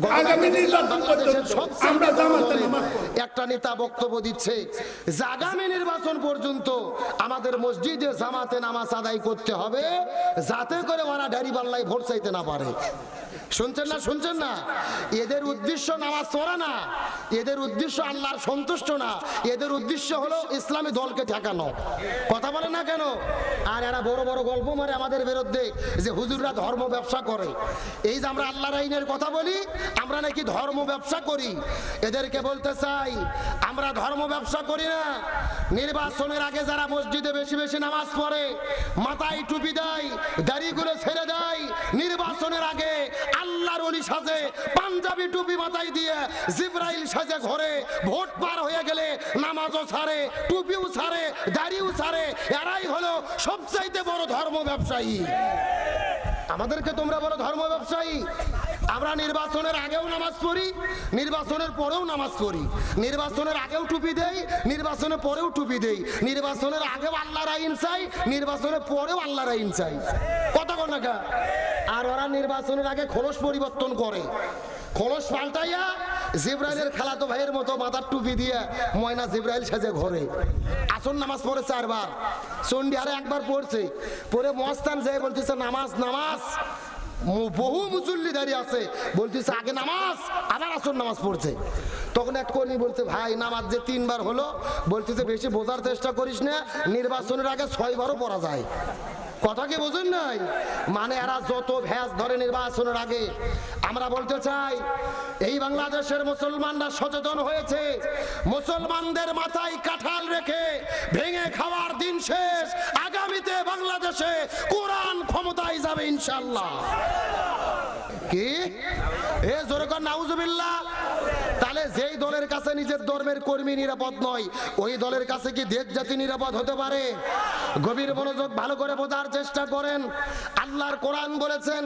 আগামী নির্বাচন পর্যন্ত আমরা জামাতে নামাজ একটা নেতা বক্তব্য দিচ্ছে যে আগামী নির্বাচন পর্যন্ত আমাদের মসজিদে জামাতে নামাজ আদায় করতে হবে যাতে করে ওরা ডারি পাল্লায় ভোট চাইতে না পারে। শুনছেন না শুনছেন না? এদের উদ্দেশ্য নামাজ পড়া না এদের উদ্দেশ্য আল্লাহর সন্তুষ্ট না এদের উদ্দেশ্য হলো ইসলামী দলকে ঠেকানো। কথা বলে না কেন? আর এরা বড় বড় গল্প মারে আমাদের বিরুদ্ধে যে হুজুররা ধর্ম ব্যবসা করে। এই যে আমরা আল্লাহর আইনের কথা বলি আমরা নাকি ধর্ম ব্যবসা করি। এদেরকে বলতে চাই, আমরা ধর্ম ব্যবসা করি না। নির্বাচনের আগে যারা মসজিদে বেশি বেশি নামাজ পড়ে, মাথায় টুপি দেয়, দাড়িগুলো ছেড়ে দেয়, নির্বাচনের আগে আল্লাহর অলি সাজে, পাঞ্জাবি টুপি মাথায় দিয়ে জিব্রাইল সাজে ঘরে, ভোট পার হয়ে গেলে নামাজও ছাড়ে টুপিও ছাড়ে দাড়িও ছাড়ে এরাই হলো সবচাইতে বড় ধর্ম ব্যবসায়ী। আমাদেরকে তোমরা বলো ধর্ম ব্যবসায়ী? আমরা নির্বাচনের আগেও নামাজ পড়ি, নির্বাচনের পরেও নামাজ পড়ি। নির্বাচনের আগেও টুপি দেই, নির্বাচনের পরেও টুপি দেই। নির্বাচনের আগেও আল্লাহর আইন চাই, নির্বাচনের পরেও আল্লাহর আইন চাই। কত কনাকা আর ওরা নির্বাচনের আগে খোলস পরিবর্তন করে। খোলস পাল্টাইয়া জিব্রাইলের খালাতো ভাইয়ের মতো মাথার টুপি দিয়ে ময়না জিব্রাইল সাজে ঘরে। আসন নামাজ পড়ে চারবার। চন্ডি আরে একবার পড়ছে। পরে মস্তান যায় বলতেছে, নামাজ নামাজ। বহু মুসল্লি দাঁড়িয়ে আছে। বলতেছে, আগে নামাজ, আবার আসর নামাজ পড়ছে। তখন এক কর্মী বলছে, ভাই, নামাজ যে তিনবার হলো, বলতেছে, বেশি বোঝার চেষ্টা করিস না, নির্বাচনের আগে ছয়বারও পড়া যায়। কথা কি বোঝেন নাই? মানে এরা যত ভ্যাস ধরে নির্বাচনের আগে, আমরা বলতে চাই, এই বাংলাদেশের মুসলমানরা সচেতন হয়েছে। মুসলমানদের মাথায় কাঁঠাল রেখে ভেঙে খাওয়ার দিন শেষ। আগামীতে বাংলাদেশে কোরআন ক্ষমতায় যাবে ইনশাল্লাহ কি? এ জোরে কর, নাউজুবিল্লাহ। তাহলে যেই দলের কাছে নিজের ধর্মের কর্মী নিরাপদ নয়, ওই দলের কাছে কি দেশ জাতি নিরাপদ হতে পারে? গভীর মনোযোগ ভালো করে বোঝার চেষ্টা করেন। আল্লাহর কোরআন বলেছেন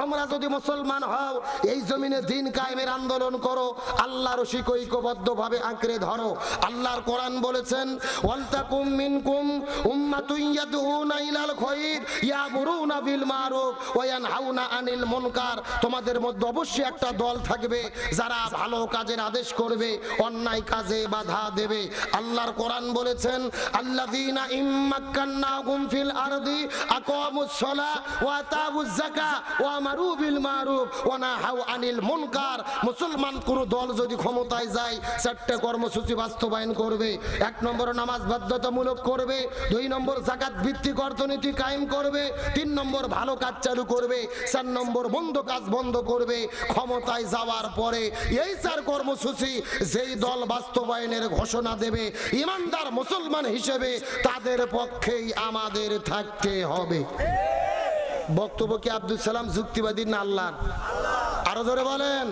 তোমরা যদি মুসলমান হও, এই জমিনে দিন কায়েমের আন্দোলন করো, আল্লাহর ঐক্যবদ্ধভাবে আঁকড়ে ধরো। আল্লাহর কোরআন বলেছেন, ওয়ালতাকুম মিনকুম উম্মাতুন ইয়াদউনা ইলাল খায়র ইয়ামুরুনা বিল মারুফ ওয়া ইয়ানহাউনা আনিল মুনকার। তোমাদের মধ্যে অবশ্যই একটা দল থাকবে যারা ভালো কাজের আদেশ করবে, অন্যায় কাজে বাধা দেবে। আল্লাহর কোরআন বলেছেন, আল্লাযীনা ইম্মাক্কান্নাহুম ফিল আরদি ওয়া ওয়া বিল মারুফ ওয়া নাহাউ আনিল মুনকার। মুসলমান কোন দল যদি ক্ষমতায় যায়, চারটে কর্মসূচি বাস্তবায়ন করবে, এক নম্বর নামাজ বাধ্যতামূলক করবে, দুই নম্বর জাকাত ভিত্তিক অর্থনীতি কায়েম করবে, তিন নম্বর ভালো কাজ চালু করবে, চার নম্বর বন্ধ কাজ বন্ধ করবে, ক্ষমতায় যাওয়ার পরে এই চার কর্মসূচি যেই দল বাস্তবায়নের ঘোষণা দেবে, ইমানদার মুসলমান হিসেবে তাদের পক্ষেই আমাদের থাকতে হবে। বক্তব্য কি আব্দুল সালাম যুক্তিবাদী না আল্লাহ আরও জোরে বলেন।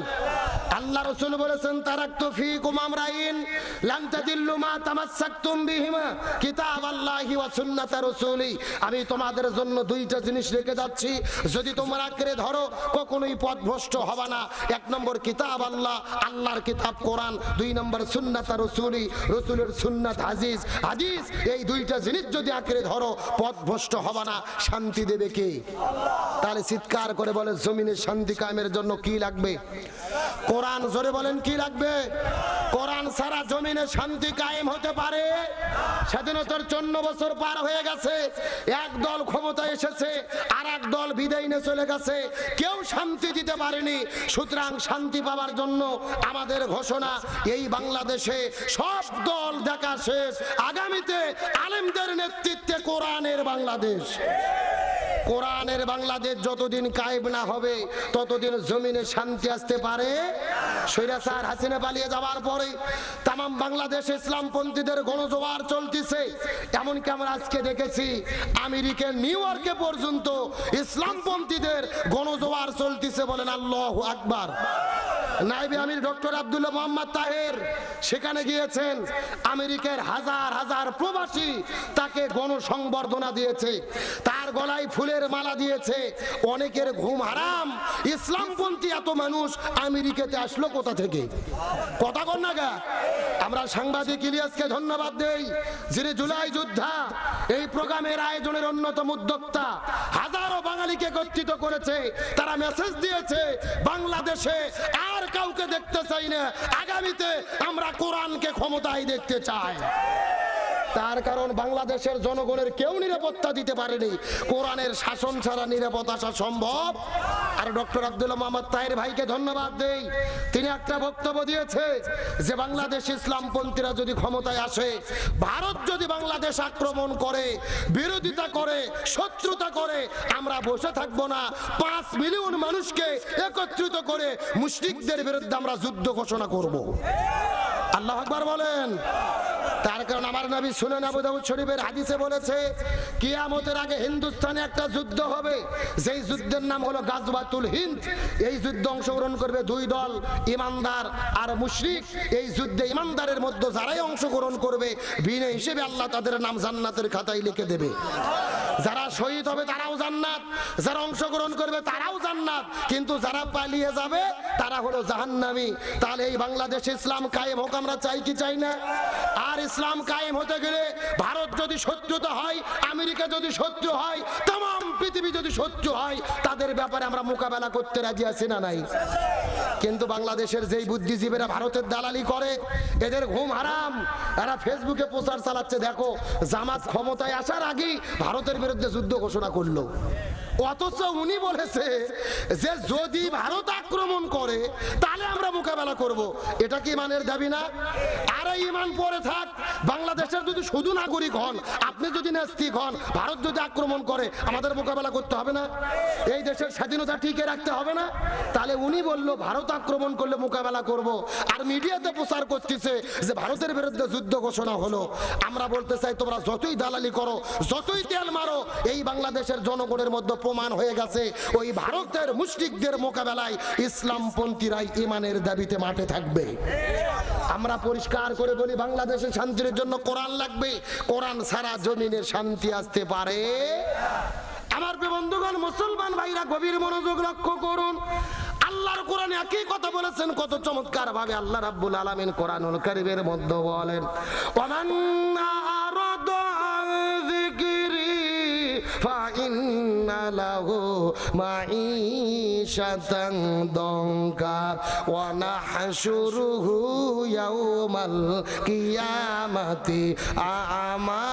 আল্লাহ রসুল বলেছেন, তারাক্তু ফিকুম আমরাইন লান তাদিল্লু মা তামাসসাকতুম বিহিমা কিতাব আল্লাহি ওয়া সুন্নাত রাসূলি। আমি তোমাদের জন্য দুইটা জিনিস রেখে যাচ্ছি। যদি তোমরা আঁকড়ে ধরো, কখনোই পথভ্রষ্ট হবে না। এক নম্বর কিতাব আল্লাহ, আল্লাহর কিতাব কোরআন, দুই নম্বর সুন্নাত রাসূলি, রাসূলের সুন্নাত হাদিস। হাদিস, এই দুইটা জিনিস যদি আঁকড়ে ধরো, পথভ্রষ্ট হবে না। শান্তি দেবে কে? তাহলে চিৎকার করে বলে, জমিনে শান্তি কায়েমের জন্য কি লাগবে? কোরআন জোরে বলেন, কি লাগবে? কোরআন সারা জমিনে শান্তি কায়েম হতে পারে। স্বাধীনতার চন্ন বছর পার হয়ে গেছে। এক দল ক্ষমতা এসেছে আর এক দল বিদায় নিয়ে চলে গেছে। কেউ শান্তি দিতে পারেনি। সুতরাং শান্তি পাওয়ার জন্য আমাদের ঘোষণা, এই বাংলাদেশে সব দল দেখা শেষ। আগামীতে আলেমদের নেতৃত্বে কোরআনের বাংলাদেশ। কোরআনের বাংলাদেশ যতদিন কায়েব না হবে, ততদিন জমিনে শান্তি আসতে পারে। সৈরাসার হাসিনা পালিয়ে যাওয়ার পরে তাম বাংলাদেশ ইসলামপন্থীদের গণজোয়ার চলতেছে। এমনকি আমরা আজকে দেখেছি আমেরিকার নিউ ইয়র্কে পর্যন্ত ইসলামপন্থীদের গণজোয়ার চলতেছে বলেন আল্লাহ আকবার। নাইবে আমির ডক্টর আব্দুল্লাহ মোহাম্মদ তাহের সেখানে গিয়েছেন। আমেরিকার হাজার হাজার প্রবাসী তাকে গণসংবর্ধনা দিয়েছে। তার গলায় ফুলের মালা দিয়েছে। অনেকের ঘুম হারাম। ইসলামপন্থী এত মানুষ আমেরিকাতে আসলো কোথা থেকে? কথা কর না গা। আমরা সাংবাদিক ইলিয়াসকে ধন্যবাদ দেই, যিনি জুলাই যোদ্ধা। এই প্রোগ্রামের আয়োজনের অন্যতম উদ্যোক্তা হাজারো বাঙালিকে একত্রিত করেছে। তারা মেসেজ দিয়েছে, বাংলাদেশে আর কাউকে দেখতে চাই না। আগামীতে আমরা কোরআনকে ক্ষমতায় দেখতে চাই। তার কারণ বাংলাদেশের জনগণের কেউ নিরাপত্তা দিতে পারেনি। কোরআনের শাসন ছাড়া নিরাপদ আসা সম্ভব। আর ডক্টর আব্দুল্লাহ মোহাম্মদ তাহের ভাইকে ধন্যবাদ দেই। তিনি একটা বক্তব্য দিয়েছে যে বাংলাদেশ ইসলামপন্থীরা যদি ক্ষমতায় আসে, ভারত যদি বাংলাদেশ আক্রমণ করে, বিরোধিতা করে, শত্রুতা করে, আমরা বসে থাকব না। পাঁচ মিলিয়ন মানুষকে একত্রিত করে মুসলিকদের বিরুদ্ধে আমরা যুদ্ধ ঘোষণা করব। আল্লাহ আকবার বলেন। তার কারণ আমার নবী শুনেন আবু দাউদ শরীফের হাদিসে বলেছে, কিয়ামতের আগে হিন্দুস্তানে একটা যুদ্ধ হবে। যেই যুদ্ধের নাম হলো গাজবাতুল হিন্দ। এই যুদ্ধে অংশগ্রহণ করবে দুই দল, ইমানদার আর মুশরিক। এই যুদ্ধে ইমানদারের মধ্যে যারাই অংশগ্রহণ করবে বিনে হিসেবে আল্লাহ তাদের নাম জান্নাতের খাতায় লিখে দেবে। যারা শহীদ হবে তারাও জান্নাত, যারা অংশগ্রহণ করবে তারাও জান্নাত, কিন্তু যারা পালিয়ে যাবে তারা হলো জাহান্নামী। তাহলে এই বাংলাদেশে ইসলাম কায়েম হোক, আমরা চাই কি চাই না? আর ইসলাম কায়েম হতে গেলে ভারত যদি শত্রুতা হয়, আমেরিকা যদি শত্রু হয়, তাম, পৃথিবী যদি শত্রু হয়, তাদের ব্যাপারে আমরা মোকাবেলা করতে রাজি আছি না নাই? কিন্তু বাংলাদেশের যেই বুদ্ধিজীবীরা ভারতের দালালি করে, এদের ঘুম হারাম। এরা ফেসবুকে প্রচার চালাচ্ছে, দেখো, জামাত ক্ষমতায় আসার আগেই ভারতের বিরুদ্ধে যুদ্ধ ঘোষণা করল। অথচ উনি বলেছে যে যদি ভারত আক্রমণ করে, তাহলে আমরা মোকাবেলা করব। এটা কি ইমানের দাবি না? আর ইমান পরে থাক, বাংলাদেশের যদি শুধু নাগরিক হন, আপনি যদি নাস্তিক হন, ভারত যদি আক্রমণ করে, আমাদের মোকাবেলা করতে হবে না? এই দেশের স্বাধীনতা টিকে রাখতে হবে না? তাহলে উনি বলল, ভারত আক্রমণ করলে মোকাবেলা করব। আর মিডিয়াতে প্রচার করতেছে যে ভারতের বিরুদ্ধে যুদ্ধ ঘোষণা হলো। আমরা বলতে চাই, তোমরা যতই দালালি করো, যতই তেল মারো, এই বাংলাদেশের জনগণের মধ্যে প্রমাণ হয়ে গেছে। ওই ভারতের মুসলিকদের মোকাবেলায় ইসলামপন্থীরাই ইমানের দাবিতে মাঠে থাকবে। আমরা পরিষ্কার করে বলি বাংলাদেশের শান্তির জন্য কোরআন লাগবে। কোরআন সারা জমিনে শান্তি আসতে পারে। আমার বন্ধুগণ, মুসলমান ভাইরা, গভীর মনোযোগ লক্ষ্য করুন। আল্লাহর কোরআন একই কথা বলেছেন, কত চমৎকার ভাবে আল্লাহ রাব্বুল আলামিন কোরআনুল কারীমের মধ্যে বলেন, ওমান ফাইন্না লাহু মাঈশাতান দঙ্কা ওয়া নাহশুরুহু ইয়াউমাল কিয়ামাতি আমা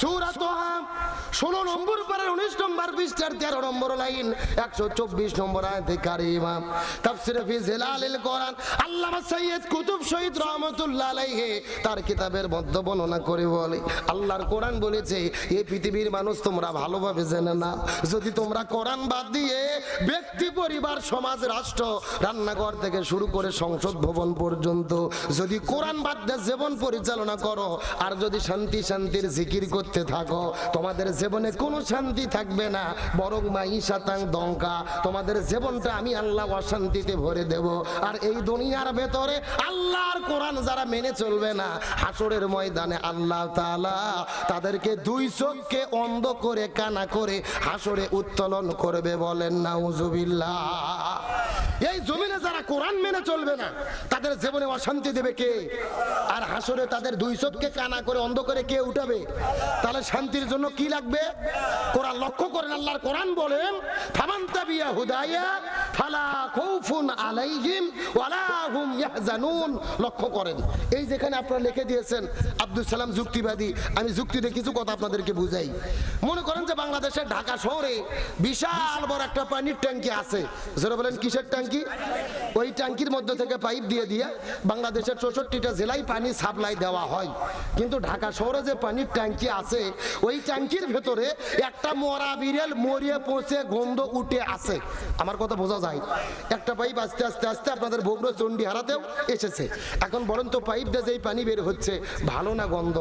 সূরাত ষোলো নম্বর পারের উনিশ চব্বিশ নম্বর সৈয়দ কুতুব রহমতুল্লাহ তার কিতাবের মধ্যে বর্ণনা করে বলে, আল্লাহর কোরআন বলেছে এই পৃথিবীর মানুষ তোমরা ভালোভাবে জেনে না যদি তোমরা কোরআন বাদ দিয়ে ব্যক্তি, পরিবার, সমাজ, রাষ্ট্র, রান্নাঘর থেকে শুরু করে সংসদ ভবন পর্যন্ত যদি কোরআন বাদ দিয়ে জীবন পরিচালনা করো, আর যদি শান্তি শান্তির জিকির করতে থাকো, তোমাদের জীবনে কোনো শান্তি থাকবে না। বরং মাই শাতাং দঙ্কা। তোমাদের জীবনটা আমি আল্লাহ অশান্তিতে ভরে দেব। আর এই দুনিয়ার ভেতরে আল্লাহর কোরআন যারা মেনে চলবে না, হাসরের ময়দানে আল্লাহ তাআলা তাদেরকে দুই চোখকে অন্ধ করে, কানা করে হাসরে উত্তোলন করবে বলেন না নাউজুবিল্লাহ। এই জমিনে যারা কোরআন মেনে চলবে না, তাদের জীবনে অশান্তি দেবে কে? আর হাসরে তাদের দুই চোখকে কানা করে অন্ধ করে কে উঠাবে? তাহলে শান্তির জন্য কি লাগবে? কোরআন লক্ষ্য করেন, আল্লাহর কোরআন বলেন, ফামান তাবিয়া হুদায়া ফালা খাউফুন আলাইহিম ওয়ালা হুম লক্ষ্য করেন, এই যেখানে আপনারা লিখে দিয়েছেন আব্দুল সালাম যুক্তিবাদী, আমি যুক্তিতে কিছু কথা আপনাদেরকে বুঝাই। মনে করেন যে বাংলাদেশের ঢাকা শহরে বিশাল বড় একটা পানির ট্যাঙ্কি আছে। যারা বলেন, কিসের ট্যাঙ্কি? ওই ট্যাঙ্কির মধ্যে থেকে পাইপ দিয়ে দিয়ে বাংলাদেশের চৌষট্টিটা জেলায় পানি সাপ্লাই দেওয়া হয়। কিন্তু ঢাকা শহরে যে পানির ট্যাঙ্কি আছে, ওই ট্যাঙ্কির ভেতরে একটা মরা বিড়েল মরিয়ে পচে গন্ধ উঠে আছে। আমার কথা বোঝা যায়। একটা পাইপ আস্তে আস্তে আস্তে আপনাদের বগুড়ো চণ্ডী হারাতেও এসেছে। এখন বলেন তো পাইপ দিয়ে যেই পানি বের হচ্ছে, ভালো না গন্ধ?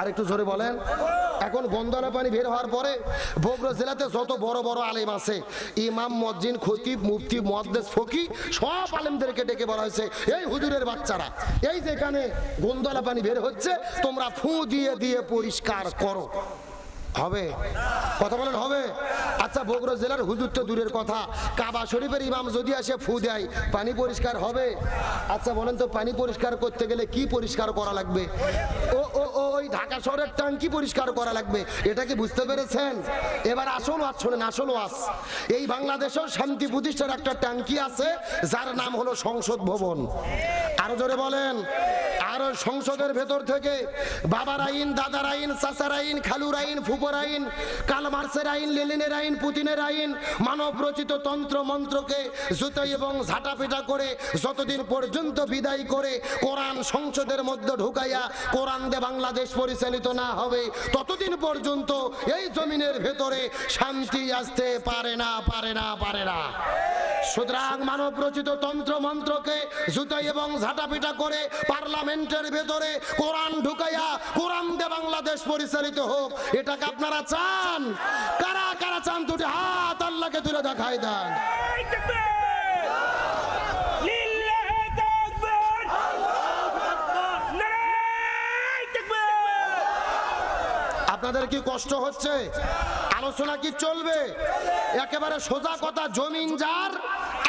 আর একটু জোরে বলেন। এখন গন্ডালা পানি বের হওয়ার পরে বগুড়া জেলাতে যত বড় বড় আলেম আছে, ইমাম, মসজিদ, খতিব, মুফতি মহাদ্দেশ ফকি, সব আলেমদেরকে ডেকে বলা হয়েছে, এই হুজুরের বাচ্চারা, এই যেখানে গন্ডালা পানি বের হচ্ছে, তোমরা ফু দিয়ে দিয়ে পরিষ্কার করো। হবে? কথা বলেন, হবে? আচ্ছা বগুড়া জেলার হুজুর তো দূরের কথা। কাবা শরীফের ইমাম যদি আসে ফু দেয়, পানি পরিষ্কার হবে? আচ্ছা বলেন তো, পানি পরিষ্কার করতে গেলে কি পরিষ্কার করা লাগবে? ও ও ওই ঢাকা শহরের ট্যাঙ্কি পরিষ্কার করা লাগবে। এটা কি বুঝতে পেরেছেন? এবার আসল ওয়াজ শোনেন, আসল ওয়াজ। এই বাংলাদেশেও শান্তি প্রতিষ্ঠার একটা ট্যাঙ্কি আছে, যার নাম হলো সংসদ ভবন। আরও জোরে বলেন। আর সংসদের ভেতর থেকে বাবার আইন, দাদার আইন, চাচার আইন, খালুর আইন, ফুপর আইন, কালমার্সের আইন, লেলিনের আইন, পুতিনের আইন, মানব রচিত তন্ত্র মন্ত্রকে জুতাই এবং ঝাঁটাপিটা করে যতদিন পর্যন্ত বিদায় করে কোরআন সংসদের মধ্যে ঢুকাইয়া কোরআন দে বাংলাদেশ পরিচালিত না হবে, ততদিন পর্যন্ত এই জমিনের ভেতরে শান্তি আসতে পারে না পারে না পারে না। সুতরাং মানব রচিত তন্ত্র মন্ত্রকে জুতাই এবং ঝাঁটাপিটা করে পার্লামেন্টের ভেতরে কোরআন ঢুকাইয়া কোরআন দে বাংলাদেশ পরিচালিত হোক, এটাকে আপনারা চান কারা কারা চান দুটি হাত আল্লাহকে তুলে দেখাই দেন! আপনাদের কি কষ্ট হচ্ছে আলোচনা কি চলবে? একেবারে সোজা কথা, জমিন যার,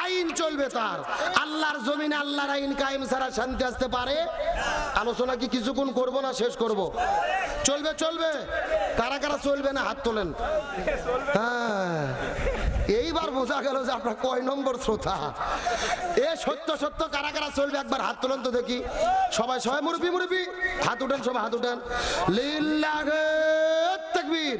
আইন চলবে তার। আল্লাহর জমিনে আল্লাহর আইন কায়েম ছাড়া শান্তি আসতে পারে? আলোচনা কি কিছুক্ষণ করব না শেষ করব? চলবে চলবে। কারা কারা চলবে না? হাত তোলেন। হ্যাঁ। এইবার বোঝা গেল যে আপনার কয় নম্বর শ্রোতা। এ সত্য সত্য, কারা কারা চলবে? একবার হাত তোলেন তো দেখি। সবাই সবাই মুরবি মুরবি হাত উঠেন, সবাই হাত উঠেন। লিল্লাহে তাকবীর।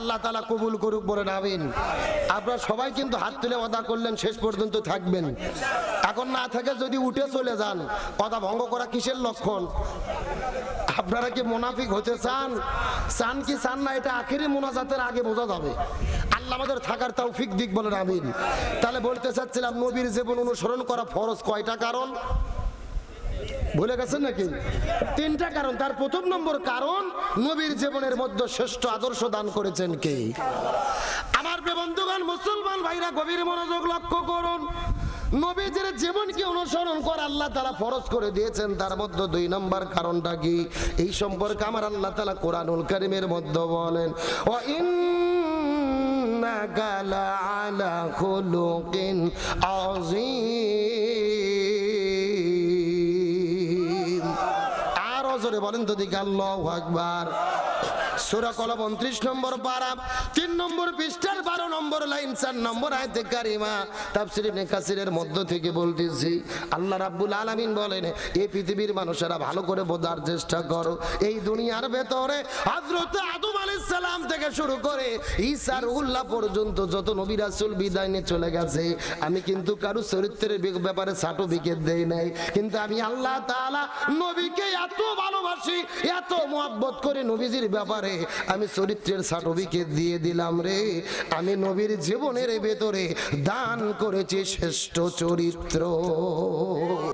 আল্লাহ তালা কবুল করুক বলে নাবিন আপনারা সবাই কিন্তু হাত তুলে অদা করলেন, শেষ পর্যন্ত থাকবেন। এখন না থাকে যদি উঠে চলে যান কথা ভঙ্গ করা কিসের লক্ষণ? আপনারা কি মোনাফিক হতে চান? চান কি চান না, এটা আখেরি মোনাজাতের আগে বোঝা যাবে। আল্লাহ আমাদের থাকার তৌফিক দিক বলেন, আমিন। তাহলে বলতে চাচ্ছিলাম, নবীর জীবন অনুসরণ করা ফরজ কয়টা কারণ? ভুলে গেছেন নাকি? তিনটা কারণ। তার প্রথম নম্বর কারণ, নবীর জীবনের মধ্যে শ্রেষ্ঠ আদর্শ দান করেছেন কে? আমার বন্ধুগণ, মুসলমান ভাইরা, গভীর মনোযোগ লক্ষ্য করুন। নবীজির জীবনকে অনুসরণ করে আল্লাহ তালা ফরজ করে দিয়েছেন। তার মধ্যে দুই নম্বর কারণটা কি? এই সম্পর্কে আমার আল্লাহ তালা কোরআনুল করিমের মধ্যে বলেন ও ইন্নাকা লাআলা খুলুকিন আযীম। বলেন তো দিকে আল্লাহ আকবার সুরা কলম উনত্রিশ নম্বর পারা তিন নম্বর পৃষ্ঠার বারো নম্বর লাইন, চার নম্বর আয়তে কারিমা। তাফসির ইবনে মধ্য থেকে বলতেছি, আল্লাহ রাব্বুল আলামিন বলেন এই পৃথিবীর মানুষেরা ভালো করে বোঝার চেষ্টা করো। এই দুনিয়ার ভেতরে হযরত আদম আলাইহিস সালাম থেকে শুরু করে ঈসা রুহুল্লাহ পর্যন্ত যত নবী রাসূল বিদায় নিয়ে চলে গেছে, আমি কিন্তু কারও চরিত্রের ব্যাপারে সার্টিফিকেট দেই নাই। কিন্তু আমি আল্লাহ তাআলা নবীকে এত ভালোবাসি, এত মোহাব্বত করে নবীজির ব্যাপারে আমি চরিত্রের সার্টিফিকেট দিয়ে দিলাম রে। আমি নবীর জীবনের ভেতরে দান করেছি শ্রেষ্ঠ চরিত্র।